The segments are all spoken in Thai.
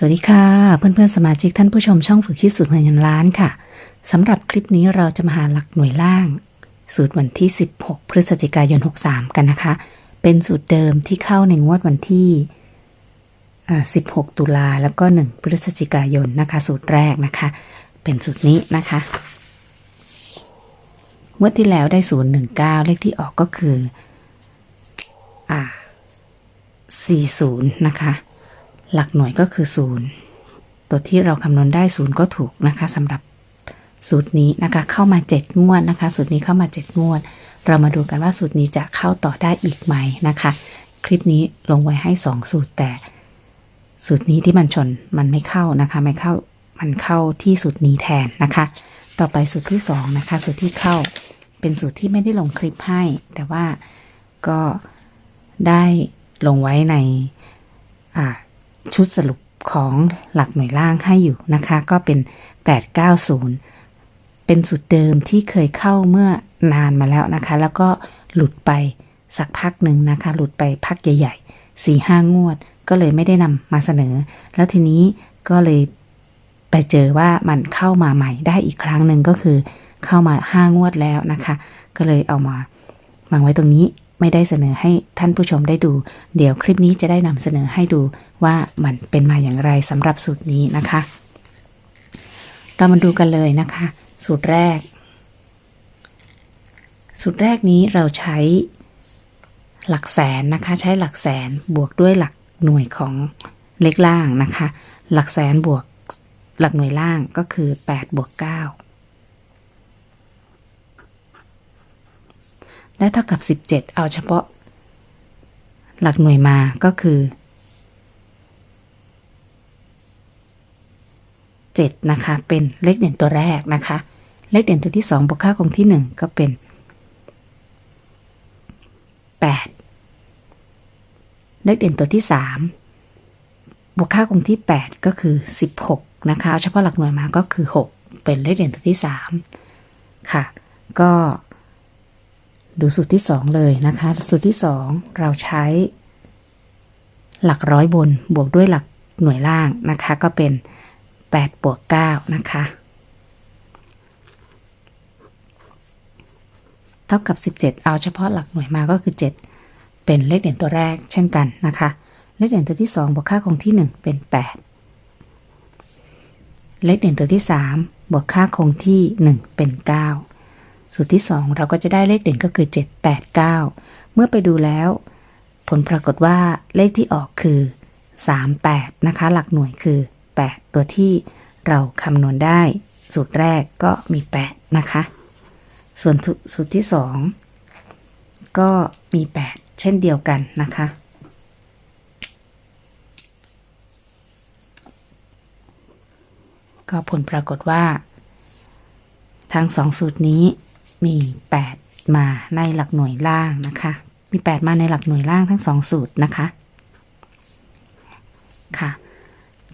สวัสดีค่ะ เพื่อนๆสมาชิกท่านผู้ชมช่องฝึกคิดสูตรเงินล้านค่ะสำหรับคลิปนี้เราจะมาหาหลักหน่วยล่าง สูตรวันที่ 16 พฤศจิกายน 63 กันนะคะ เป็นสูตรเดิมที่เข้าในงวดวันที่16 ตุลาแล้วก็ 1 พฤศจิกายนนะคะ สูตรแรกนะคะ เป็นสูตรนี้นะคะงวดที่แล้วได้ 019 เลขที่ออกก็คืออ่า40 นะคะ หลักหน่วยก็คือ 0 ตัวที่เราคำนวณได้ 0 ก็ถูกนะคะสำหรับสูตรนี้นะคะเข้ามา 7 งวดนะคะ สูตรนี้เข้ามา 7 งวด เรามาดูกันว่าสูตรนี้จะเข้าต่อได้อีกไหมนะคะ คลิปนี้ลงไว้ให้ 2 สูตรแต่ สูตรนี้ที่มันชนมันไม่เข้านะคะไม่เข้ามันเข้าที่สูตรนี้แทนนะคะ ต่อไปสูตรที่ 2 นะคะ สูตรที่เข้าเป็นสูตรที่ไม่ได้ลงคลิปให้ แต่ว่าก็ได้ลงไว้ในอ่า ชุดสรุปของหลักหน่วยล่างให้อยู่นะคะ ก็เป็น 890 เป็นสูตรเดิมที่เคยเข้าเมื่อนานมาแล้วนะคะ แล้วก็หลุดไปสักพักหนึ่งนะคะ หลุดไปพักใหญ่ๆสี่ห้างวด ก็เลยไม่ได้นำมาเสนอ แล้วทีนี้ก็เลยไปเจอว่ามันเข้ามาใหม่ได้อีกครั้งหนึ่งก็คือเข้ามาห้างวดแล้วนะคะ ก็เลยเอามาวางไว้ตรงนี้ ไม่ได้เสนอให้ท่านผู้ชมได้ดู เดี๋ยวคลิปนี้จะได้นำเสนอให้ดูว่ามันเป็นมาอย่างไรสำหรับสูตรนี้นะคะ เรามาดูกันเลยนะคะ สูตรแรก สูตรแรกนี้เราใช้หลักแสนนะคะ ใช้หลักแสนบวกด้วยหลักหน่วยของเลขล่างนะคะ หลักแสนบวกหลักหน่วยล่างก็คือ 8 บวก 9 ได้เท่ากับ 17 เอาเฉพาะ หลักหน่วยมาก็คือ 7 นะคะ เป็นเลขเด่นตัวแรกนะคะ เลขเด่นตัวที่ 2บวกค่าคงที่ 1 ก็เป็น 8 เลขเด่นตัวที่ 3 บวกค่าคงที่ 8 ก็คือ 16 นะคะเอาเฉพาะหลักหน่วยมาก็คือ 6 เป็นเลขเด่นตัวที่ 3 ค่ะ ก็ ดูสูตรที่ 2 เลยนะคะ สูตรที่ 2 เราใช้ หลักร้อยบนบวกด้วยหลักหน่วยล่างนะคะ ก็เป็น8บวก9นะคะ เท่ากับ 17 เอาเฉพาะหลักหน่วยมาก็คือ 7 เป็นเลขเด่นตัวแรกเช่นกันนะคะ เลขเด่นตัวที่ 2 บวกค่าคงที่ 1 เป็น 8 เลขเด่นตัวที่ 3 บวกค่าคงที่ 1 เป็น 9 สูตรที่ 2 เราก็จะได้เลขเด่นก็คือ 7 8 9 เมื่อไปดูแล้ว ผลปรากฏว่าเลขที่ออกคือ 3 8 นะคะ หลักหน่วยคือ 8 ตัวที่เราคำนวณได้ สูตรแรกก็มี 8 นะคะ ส่วนสูตรที่ 2 ก็มี 8 เช่นเดียวกันนะคะก็ผลปรากฏว่า ทั้งสองสูตรนี้ มี 8 มาในหลักหน่วยล่างนะคะ มี 8 มาในหลักหน่วยล่างทั้งสองสูตรนะคะ ค่ะ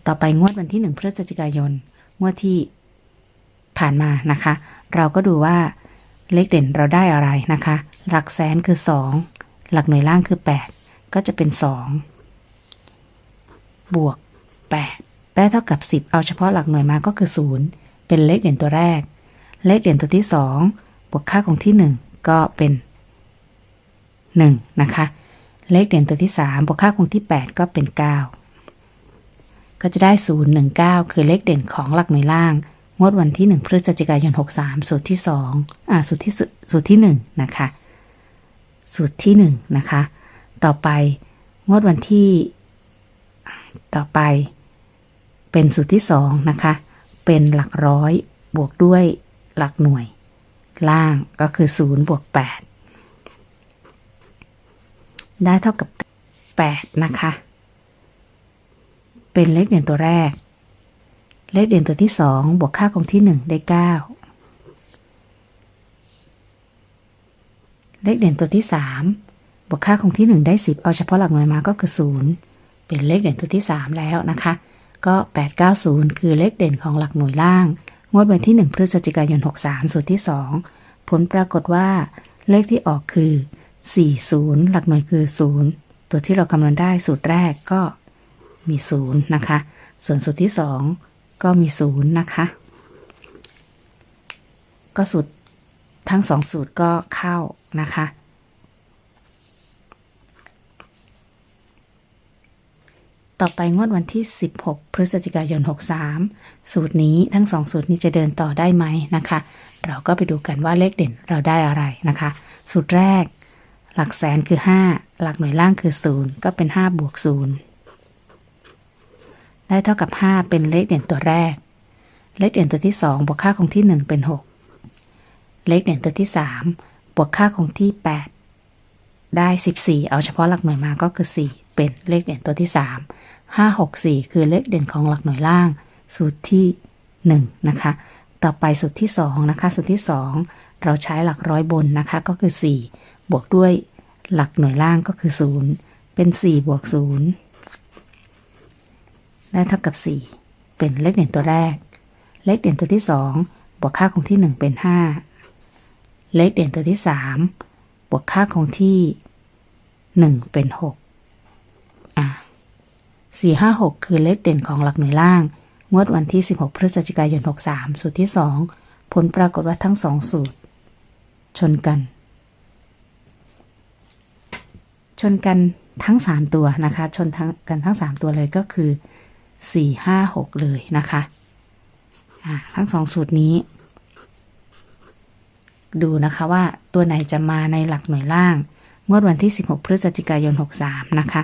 ต่อไปงวดวันที่ 1 พฤศจิกายน งวดที่ผ่านมานะคะ เราก็ดูว่าเลขเด่นเราได้อะไรนะคะ หลักแสนคือ 2 หลักหน่วยล่างคือ 8 ก็จะเป็น 2 บวก 8 ได้เท่ากับ 10 เอาเฉพาะหลักหน่วยมาก็คือ 0 เป็นเลขเด่นตัวแรก เลขเด่นตัวที่ 2 วกค่าของที่ 1 ก็เป็น 1 นะคะ เลขเด่นตัวที่ 3 บวกค่าคงที่ 8 ก็เป็น 9 ก็จะได้ 0 1 9 คือเลขเด่นของหลักหน่วยล่าง งวดวันที่ 1 พฤศจิกายน 63 สูตรที่ 2 อ่า สูตรที่สสูตรที่ 1 นะคะ สูตรที่ 1 นะคะ ต่อไปงวดวันที่ ต่อไป เป็นสูตรที่ 2 นะคะ เป็นหลักร้อยบวกด้วยหลักหน่วย ล่างก็คือ0บวก8ได้เท่ากับ 8 นะคะ เป็นเลขเด่นตัวแรก เลขเด่นตัวที่ 2 บวกค่าคงที่ 1 ได้ 9 เลขเด่นตัวที่ 3 บวกค่าคงที่ 1 ได้ 10 เอาเฉพาะหลักหน่วยมาก็คือ 0 เป็นเลขเด่นตัวที่ 3 แล้วนะคะ ก็ 890 คือเลขเด่นของหลักหน่วยล่าง งวดวันที่ 1 พฤศจิกายน 63 สูตรที่ 2 ผลปรากฏว่า เลขที่ออกคือ 40 หลักหน่วยคือ 0 ตัวที่เราคำนวณได้สูตรแรกก็มีศูนย์นะคะ ส่วนสูตรที่สองก็มีศูนย์นะคะ ก็สูตรทั้งสองสูตรก็เข้านะคะ ต่อไปงวดวันที่ 16 พฤศจิกายน 63 สูตรนี้ทั้งสองสูตรนี้จะเดินต่อได้ไหมนะคะ เราก็ไปดูกันว่าเลขเด่นเราได้อะไรนะคะ สูตรแรก หลักแสนคือ 5 หลักหน่วยล่างคือ 0 ก็เป็น 5 บวก 0 ได้เท่ากับ 5 เป็นเลขเด่นตัวแรก เลขเด่นตัวที่ 2 บวกค่าคงที่ 1 เป็น 6 เลขเด่นตัวที่ 3 บวกค่าคงที่ 8 ได้ 14 เอาเฉพาะหลักหน่วยมาก็คือ 4 เป็นเลขเด่นตัวที่ 3 5 6 4 คือเลขเด่นของหลักหน่วยล่าง สูตรที่ 1 นะคะ ต่อไปสูตรที่ 2 นะคะ สูตรที่ 2 เราใช้หลักร้อยบนนะคะ ก็คือ 4 บวกด้วยหลักหน่วยล่างก็คือ 0 เป็น 4 บวก 0 ได้เท่ากับ 4 เป็นเลขเด่นตัวแรก เลขเด่นตัวที่ 2 บวกค่าคงที่ 1 เป็น 5 เลขเด่นตัวที่ 3 บวกค่าคงที่ 1 เป็น 6 4 5 6 คือเลขเด่นของหลักหน่วยล่าง งวดวันที่ 16 พฤศจิกายน 63 สูตรที่ 2 ผลปรากฏว่าทั้ง 2 สูตร ชนกัน ชนกันทั้ง 3 ตัวนะคะ ชนทั้งกันทั้ง 3 ตัวเลยก็คือ 4 5 6 เลยนะคะทั้งสองสูตรนี้ ดูนะคะว่าตัวไหนจะมาในหลักหน่วยล่าง งวดวันที่ 16 พฤศจิกายน 63 นะคะ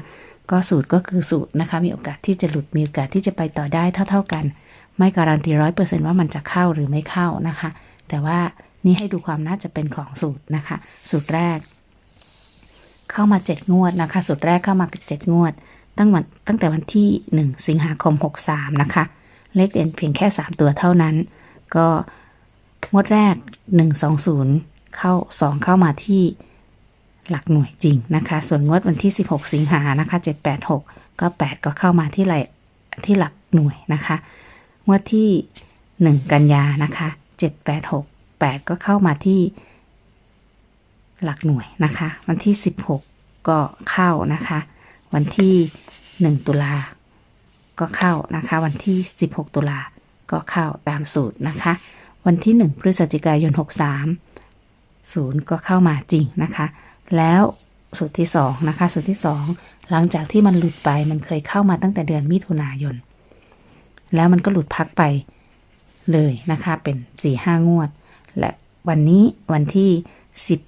ก็สูตรก็คือสูตรนะคะ มีโอกาสที่จะหลุดมีโอกาสที่จะไปต่อได้เท่า ๆกัน ไม่การันตีร้อยเปอร์เซนต์ว่ามันจะเข้าหรือไม่เข้านะคะ แต่ว่านี่ให้ดูความน่าจะเป็นของสูตรนะคะ สูตรแรก เข้ามา 7 งวดนะคะ สูตรแรกเข้ามา 7 งวด ตั้งวันตั้งแต่วันที่ 1 สิงหาคม 63 นะคะ เลขเด่นเพียงแค่ 3 ตัวเท่านั้น ก็งวดแรก 120 เข้า 2 เข้ามาที่ หลักหน่วยจริงนะคะ ส่วนงวดวันที่ 16 สิงหานะคะ 786 ก็ 8 ก็เข้ามาที่ไหลที่หลักหน่วยนะคะ งวดที่ 1 กันยานะคะ 786 8 ก็เข้ามาที่หลักหน่วยนะคะ วันที่ 16 ก็เข้านะคะ วันที่ 1 ตุลา ก็เข้านะคะ วันที่ 16 ตุลา ก็เข้าตามสูตรนะคะ วันที่ 1 พฤศจิกายน 63ศูนย์ก็เข้ามาจริงนะคะ แล้วสูตรที่2นะคะสูตรที่ 2 หลังจากที่มันหลุดไปมันเคยเข้ามาตั้งแต่เดือนมิถุนายน แล้วมันก็หลุดพักไปเลยนะคะเป็น4 5งวด และวันนี้วันที่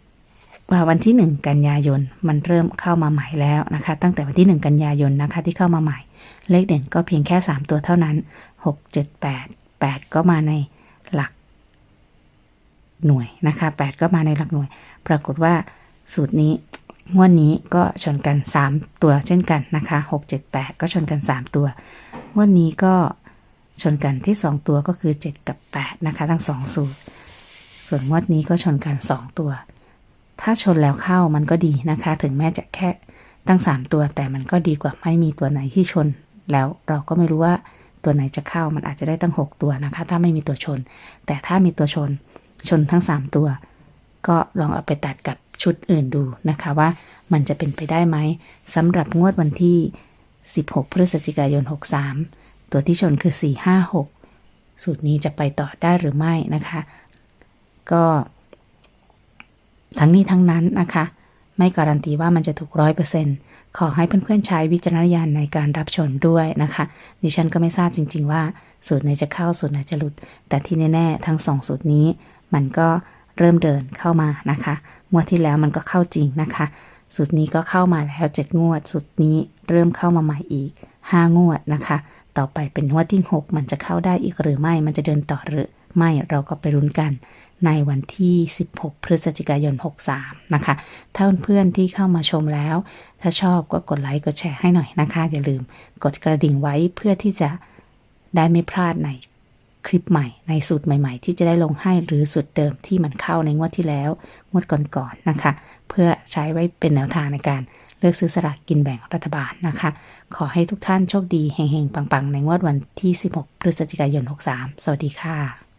10วันที่ 1 กันยายนมันเริ่มเข้ามาใหม่แล้วนะคะ ตั้งแต่วันที่ 1 กันยายนนะคะที่เข้ามาใหม่ เลขเด่นก็เพียงแค่ 3 ตัวเท่านั้น 6 7 8 8 ก็มาในหลักหน่วยนะคะ 8 ก็มาในหลักหน่วย ปรากฏว่า สูตรนี้งวดนี้ก็ชนกัน 3 ตัวเช่นกันนะคะ6 7 8 ก็ชนกัน 3 ตัวงวดนี้ก็ชนกันที่ 2 ตัวก็คือ 7 กับ 8 นะคะ ทั้ง 2 สูตร ส่วนงวดนี้ก็ชนกัน 2 ตัว ถ้าชนแล้วเข้ามันก็ดีนะคะ ถึงแม้จะแค่ตั้ง 3 ตัวแต่มันก็ดีกว่าไม่มีตัวไหนที่ชน แล้วเราก็ไม่รู้ว่าตัวไหนจะเข้ามันอาจจะได้ตั้ง 6 ตัวนะคะ ถ้าไม่มีตัวชน แต่ถ้ามีตัวชนชนทั้ง 3 ตัว ก็ลองเอาไปตัดกับ ชุดอื่นดูนะคะว่ามันจะเป็นไปได้ไหมสำหรับงวดวันที่ 16 พฤศจิกายน 63 ตัวที่ชนคือ 456 สูตรนี้จะไปต่อได้หรือไม่นะคะ ก็ ทั้งนี้ทั้งนั้นนะคะ ไม่การันตีว่ามันจะถูกร้อยเปอร์เซ็นต์ขอให้เพื่อนๆใช้วิจารณญาณในการรับชมด้วยนะคะ ดิฉันก็ไม่ทราบจริง ๆ ว่าสูตรไหนจะเข้าสูตรไหนจะหลุด แต่ที่แน่ๆ ทั้งสองสูตรนี้มันก็ เริ่มเดินเข้ามานะคะงวดที่แล้วมันก็เข้าจริงนะคะสูตรนี้ก็เข้ามาแล้วเจ็ดงวดสูตรนี้เริ่มเข้ามาใหม่อีกห้างวดนะคะ ต่อไปเป็นงวดที่หกมันจะเข้าได้อีกหรือไม่มันจะเดินต่อหรือไม่เราก็ไปรุ้นกันในวันที่ 16 พฤศจิกายน 63 นะคะ ถ้าเพื่อนๆที่เข้ามาชมแล้ว ถ้าชอบก็กดไลค์กดแชร์ให้หน่อยนะคะ อย่าลืมกดกระดิ่งไว้เพื่อที่จะได้ไม่พลาดใน คลิปใหม่ในสูตรใหม่ ๆ ที่จะได้ลงให้หรือสูตรเดิมที่มันเข้าในงวดที่แล้ว งวดก่อนๆนนะคะ เพื่อใช้ไว้เป็นแนวทางในการเลือกซื้อสลากกินแบ่งรัฐบาลนะคะ ขอให้ทุกท่านโชคดีเฮงๆ ปังๆ ในงวดวันที่ 16 พฤศจิกายน 63 สวัสดีค่ะ